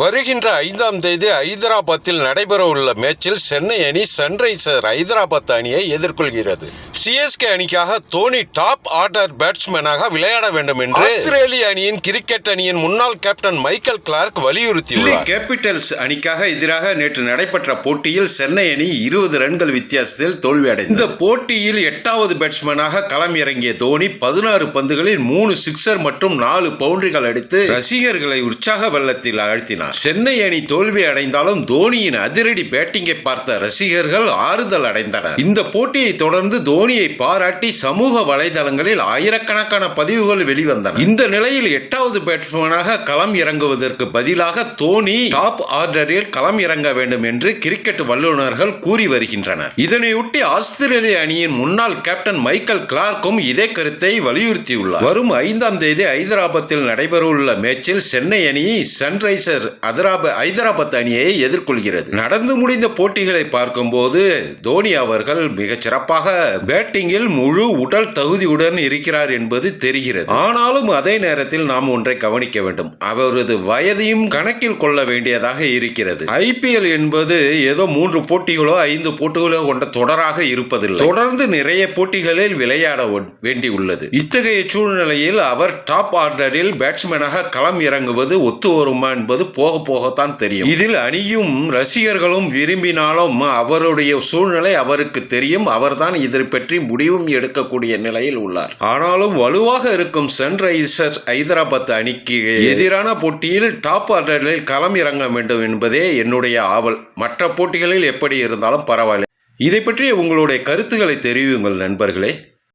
வருகின்ற ஐந்தாம் தேதி ஐதராபாத்தில் நடைபெறவுள்ள மேட்சில் சென்னை அணி சன்ரைசர் ஐதராபாத் அணியை எதிர்கொள்கிறது. சிஎஸ்கே அணிக்காக தோனி டாப் ஆர்டர் பேட்ஸ்மேனாக விளையாட வேண்டும் என்று ஆஸ்திரேலிய அணியின் கிரிக்கெட் அணியின் முன்னாள் கேப்டன் மைக்கேல் கிளார்க் வலியுறுத்தியுள்ளார். கேபிட்டல்ஸ் அணிக்காக எதிராக நேற்று நடைபெற்ற போட்டியில் சென்னை அணி இருபது ரன்கள் வித்தியாசத்தில் தோல்வியடைந்தது. இந்த போட்டியில் எட்டாவது பேட்ஸ்மேனாக களம் இறங்கிய தோனி பதினாறு பந்துகளில் மூணு சிக்ஸர் மற்றும் நாலு பவுண்டரிகள் அடித்து ரசிகர்களை உற்சாக வெள்ளத்தில் அழுத்தினார். சென்னை அணி தோல்வி அடைந்தாலும் தோனியின் அதிரடி பேட்டிங்கை பார்த்த ரசிகர்கள் ஆறுதல் அடைந்தனர். இந்த போட்டியை தொடர்ந்து தோனியை பாராட்டி சமூக வலைதளங்களில் ஆயிரக்கணக்கான பதிவுகள் வெளிவந்தன. இந்த நிலையில் எட்டாவது பேட்ஸ்மேனாக களம் இறங்குவதற்கு பதிலாக தோனி டாப் ஆர்டரில் களம் இறங்க வேண்டும் என்று கிரிக்கெட் வல்லுநர்கள் கூறி வருகின்றனர். இதனையொட்டி ஆஸ்திரேலிய அணியின் முன்னாள் கேப்டன் மைக்கேல் கிளார்க்கும் இதே கருத்தை வலியுறுத்தியுள்ளார். வரும் ஐந்தாம் தேதி ஐதராபாத்தில் நடைபெறவுள்ள மேட்சில் சென்னை அணி சன்ரைசர் அதராப ஐதராபாத் அணியை எதிர்கொள்கிறது. நடந்து முடிந்த போட்டிகளை பார்க்கும்போது தோனி அவர்கள் மிகச் சிறப்பாக பேட்டிங்கில் முழு உடல் தகுதியுடன் இருக்கிறார் என்பது தெரிகிறது. ஆனாலும் அதே நேரத்தில் நாம் ஒன்றை கவனிக்க வேண்டும். அவரது வயதையும் கணக்கில் கொள்ள வேண்டியதாக இருக்கிறது. ஐபிஎல் என்பது ஏதோ மூன்று போட்டிகளோ ஐந்து போட்டிகளோ கொண்ட தொடராக இருப்பதில்லை. தொடர்ந்து நிறைய போட்டிகளில் விளையாட வேண்டியுள்ளது. இத்தகைய சூழ்நிலையில் அவர் டாப் ஆர்டரில் பேட்ஸ்மேனாக களம் இறங்குவது ஒத்து வருமா என்பது போ போக போகத்தான் தெரியும். இதில் அணியும் ரசிகர்களும் விரும்பினாலும் அவருடைய சூழ்நிலை அவருக்கு தெரியும். அவர்தான் இதை பற்றி முடிவும் எடுக்கக்கூடிய நிலையில் உள்ளார். ஆனாலும் வலுவாக இருக்கும் சன்ரைசர்ஸ் ஹைதராபாத் அணிக்கு எதிரான போட்டியில் டாப் ஆர்டரில் களம் இறங்க வேண்டும் என்பதே என்னுடைய ஆவல். மற்ற போட்டிகளில் எப்படி இருந்தாலும் பரவாயில்லை. இதை பற்றி உங்களுடைய கருத்துக்களை தெரிவியுங்கள் நண்பர்களே.